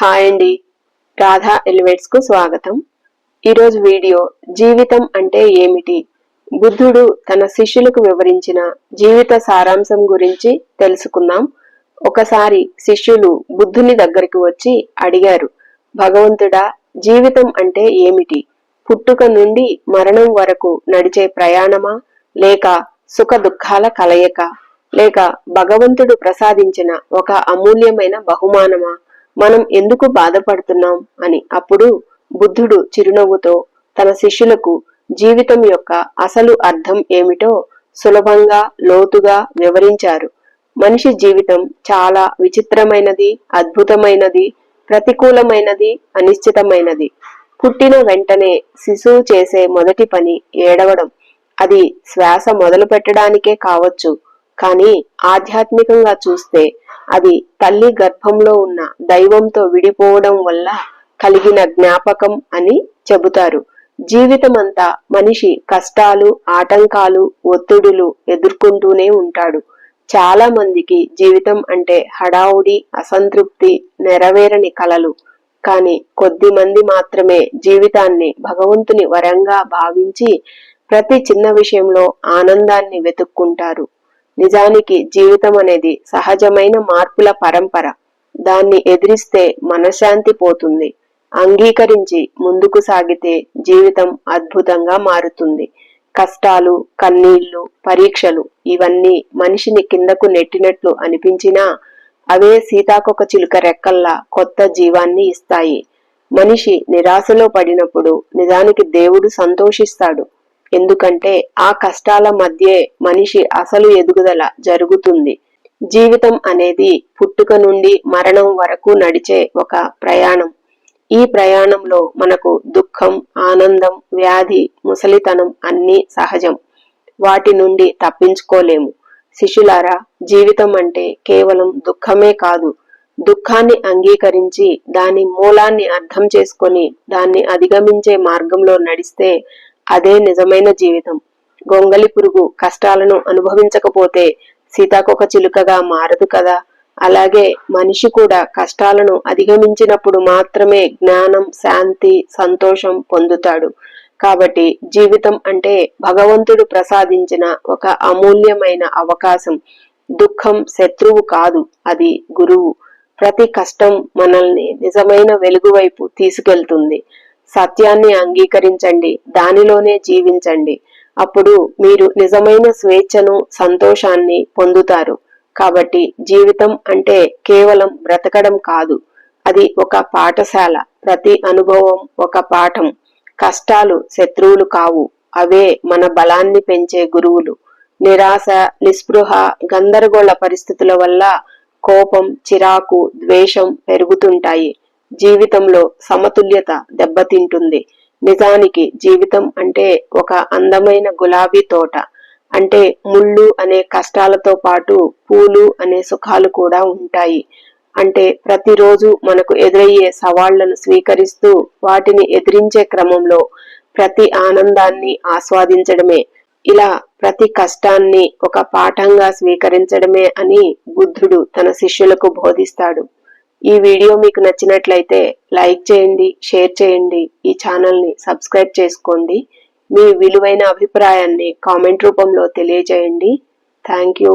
Hi అండి. రాధా ఎలివేట్స్కు స్వాగతం. ఈరోజు వీడియో జీవితం అంటే ఏమిటి? బుద్ధుడు తన శిష్యులకు వివరించిన జీవిత సారాంశం గురించి తెలుసుకుందాం. ఒకసారి శిష్యులు బుద్ధుని దగ్గరికి వచ్చి అడిగారు భగవంతుడా జీవితం అంటే ఏమిటి? పుట్టుక నుండి మరణం వరకు నడిచే ప్రయాణమా? లేక సుఖ దుఃఖాల కలయిక? లేక భగవంతుడు ప్రసాదించిన ఒక అమూల్యమైన బహుమానమా? మనం ఎందుకు బాధపడుతున్నాం అని. అప్పుడు బుద్ధుడు చిరునవ్వుతో తన శిష్యులకు జీవితం యొక్క అసలు అర్థం ఏమిటో సులభంగా లోతుగా వివరించారు. మనిషి జీవితం చాలా విచిత్రమైనది అద్భుతమైనది ప్రతికూలమైనది అనిశ్చితమైనది. పుట్టిన వెంటనే శిశువు చేసే మొదటి పని ఏడవడం. అది శ్వాస మొదలు పెట్టడానికే కావచ్చు కానీ ఆధ్యాత్మికంగా చూస్తే అది తల్లి గర్భంలో ఉన్న దైవంతో విడిపోవడం వల్ల కలిగిన జ్ఞాపకం అని చెబుతారు. జీవితమంతా మనిషి కష్టాలు ఆటంకాలు ఒత్తిడులు ఎదుర్కొంటూనే ఉంటాడు. చాలా మందికి జీవితం అంటే హడావుడి అసంతృప్తి నెరవేరని కలలు. కానీ కొద్ది మంది మాత్రమే జీవితాన్ని భగవంతుని వరంగా భావించి ప్రతి చిన్న విషయంలో ఆనందాన్ని వెతుక్కుంటారు. నిజానికి జీవితం అనేది సహజమైన మార్పుల పరంపర. దాన్ని ఎదిరిస్తే మనశ్శాంతి పోతుంది. అంగీకరించి ముందుకు సాగితే జీవితం అద్భుతంగా మారుతుంది. కష్టాలు కన్నీళ్ళు పరీక్షలు ఇవన్నీ మనిషిని కిందకు నెట్టినట్లు అనిపించినా అవే సీతాకొక చిలుక రెక్కల్లా కొత్త జీవాన్ని ఇస్తాయి. మనిషి నిరాశలో పడినప్పుడు నిజానికి దేవుడు సంతోషిస్తాడు. ఎందుకంటే ఆ కష్టాల మధ్యే మనిషి అసలు ఎదుగుదల జరుగుతుంది. జీవితం అనేది పుట్టుక నుండి మరణం వరకు నడిచే ఒక ప్రయాణం. ఈ ప్రయాణంలో మనకు దుఃఖం ఆనందం వ్యాధి ముసలితనం అన్నీ సహజం. వాటి నుండి తప్పించుకోలేము. శిష్యులారా జీవితం అంటే కేవలం దుఃఖమే కాదు. దుఃఖాన్ని అంగీకరించి దాని మూలాన్ని అర్థం చేసుకొని దాన్ని అధిగమించే మార్గంలో నడిస్తే అదే నిజమైన జీవితం. గొంగలి పురుగు కష్టాలను అనుభవించకపోతే సీతాకొక చిలుకగా మారదు కదా. అలాగే మనిషి కూడా కష్టాలను అధిగమించినప్పుడు మాత్రమే జ్ఞానం శాంతి సంతోషం పొందుతాడు. కాబట్టి జీవితం అంటే భగవంతుడు ప్రసాదించిన ఒక అమూల్యమైన అవకాశం. దుఃఖం శత్రువు కాదు అది గురువు. ప్రతి కష్టం మనల్ని నిజమైన వెలుగు వైపు తీసుకెళ్తుంది. సత్యాన్ని అంగీకరించండి దానిలోనే జీవించండి. అప్పుడు మీరు నిజమైన స్వేచ్ఛను సంతోషాన్ని పొందుతారు. కాబట్టి జీవితం అంటే కేవలం బ్రతకడం కాదు. అది ఒక పాఠశాల ప్రతి అనుభవం ఒక పాఠం. కష్టాలు శత్రువులు కావు. అవే మన బలాన్ని పెంచే గురువులు. నిరాశ నిస్పృహ గందరగోళ పరిస్థితుల వల్ల కోపం చిరాకు ద్వేషం పెరుగుతుంటాయి. జీవితంలో సమతుల్యత దెబ్బతింటుంది. నిజానికి జీవితం అంటే ఒక అందమైన గులాబీ తోట. అంటే ముళ్ళు అనే కష్టాలతో పాటు పూలు అనే సుఖాలు కూడా ఉంటాయి. అంటే ప్రతిరోజు మనకు ఎదురయ్యే సవాళ్ళను స్వీకరిస్తూ వాటిని ఎదిరించే క్రమంలో ప్రతి ఆనందాన్ని ఆస్వాదించడమే. ఇలా ప్రతి కష్టాన్ని ఒక పాఠంగా స్వీకరించడమే అని బుద్ధుడు తన శిష్యులకు బోధిస్తాడు. ఈ వీడియో మీకు నచ్చినట్లయితే లైక్ చేయండి షేర్ చేయండి ఈ ఛానల్ని సబ్స్క్రైబ్ చేసుకోండి. మీ విలువైన అభిప్రాయాన్ని కామెంట్ రూపంలో తెలియజేయండి. Thank you.